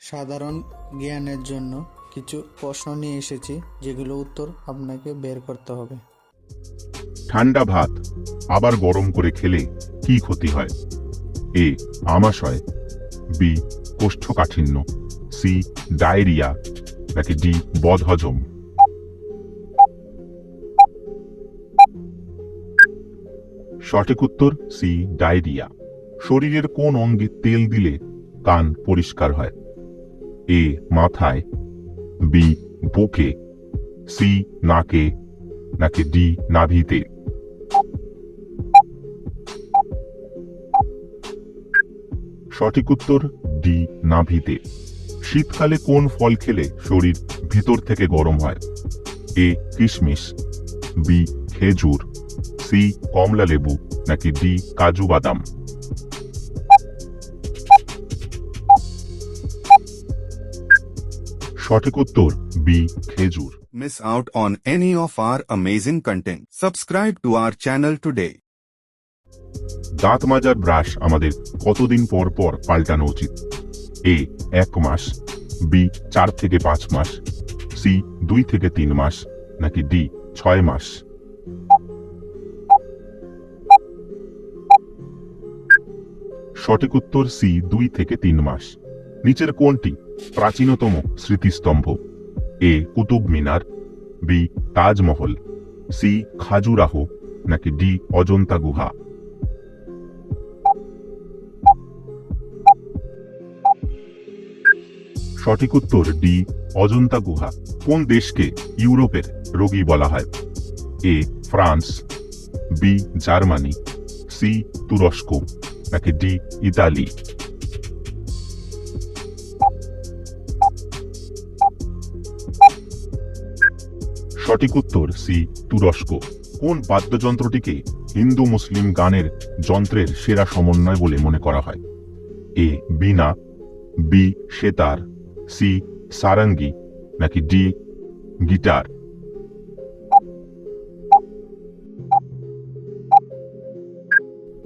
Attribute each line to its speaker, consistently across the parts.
Speaker 1: সাধারণ জ্ঞানের জন্য কিছু প্রশ্ন নিয়ে এসেছি, যেগুলো উত্তর আপনাকে বের করতে হবে।
Speaker 2: ঠান্ডা ভাত, আবার গরম করে খেলে কি ক্ষতি হয়? এ, আমাশয়, বি, কোষ্ঠকাঠিন্য, সি, ডায়রিয়া, নাকি ডি, বদহজম? সঠিক উত্তর, সি, ডায়রিয়া। শরীরের কোন অঙ্গে তেল দিলে কান পরিষ্কার হয়? এ মাথায়, বি বুকে, সি নাকে, নাকি ডি নাভিতে? সঠিক উত্তর, ডি নাভিতে। শীতকালে কোন ফল খেলে শরীর ভিতর থেকে গরম হয়? এ কিশমিশ, বি খেজুর, সি কমলা লেবু নাকি ডি কাজু বাদাম? সঠিক উত্তর বি খেজুর।
Speaker 3: Miss out on any of our amazing content. Subscribe to our channel today.
Speaker 2: দাঁত মাজার ব্রাশ আমাদের কতদিন পর পর পাল্টানো উচিত? এ এক মাস। বি চার থেকে পাঁচ মাস। সি দুই থেকে তিন মাস। নাকি ডি ছয় মাস। সঠিক উত্তর সি দুই থেকে তিন মাস। নিচের কোনটি প্রাচীনতম স্মৃতিস্তম্ভ। A Qutub Minar, B Taj Mahal, C Khajuraho, নাকি ডি অজন্তা গুহা। সঠিক উত্তর ডি অজন্তা গুহা, কোন দেশকে ইউরোপের রোগী বলা হয়? A France, B Germany, C তুরস্ক, নাকি ডি ইতালি। সঠিক উত্তর সি, তুরস্ক। কোন বাদ্যযন্ত্রটিকে হিন্দু মুসলিম গানের যন্ত্রের সেরা সমন্বয় বলে মনে করা হয়? A, veena, B, sitar, C, sarangi, নাকি ডি, গিটার?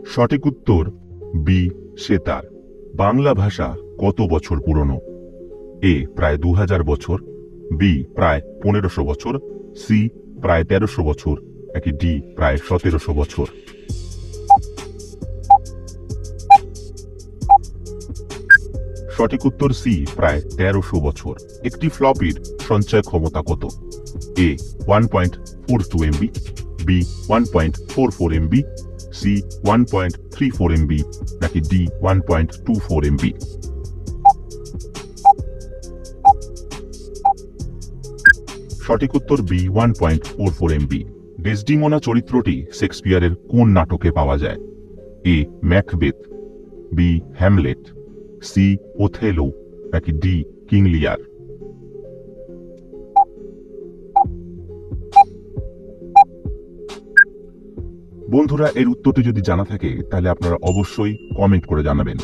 Speaker 2: সঠিক উত্তর বি, সেতার। বাংলা ভাষা কত বছর পুরনো? এ, প্রায় দু হাজার বছর, বি, প্রায় পনেরোশো বছর সি প্রায় তেরোশো বছর। নাকি ডি প্রায় সতেরোশো বছর। সঠিক উত্তর সি প্রায় তেরোশো বছর। একটি ফ্লপির সঞ্চয় ক্ষমতা কত? A one point four two MB B one point four four MB C one point three four MB নাকি D one point two four MB সঠিক উত্তর B one point four four MB Desdemona চরিত্রটি শেক্সপিয়ারের কোন নাটকে পাওয়া যায়? A Macbeth B Hamlet C Othello নাকি ডি কিংলিয়ার বন্ধুরা, এর উত্তরটি যদি জানা থাকে, তাহলে আপনারা অবশ্যই কমেন্ট করে জানাবেন।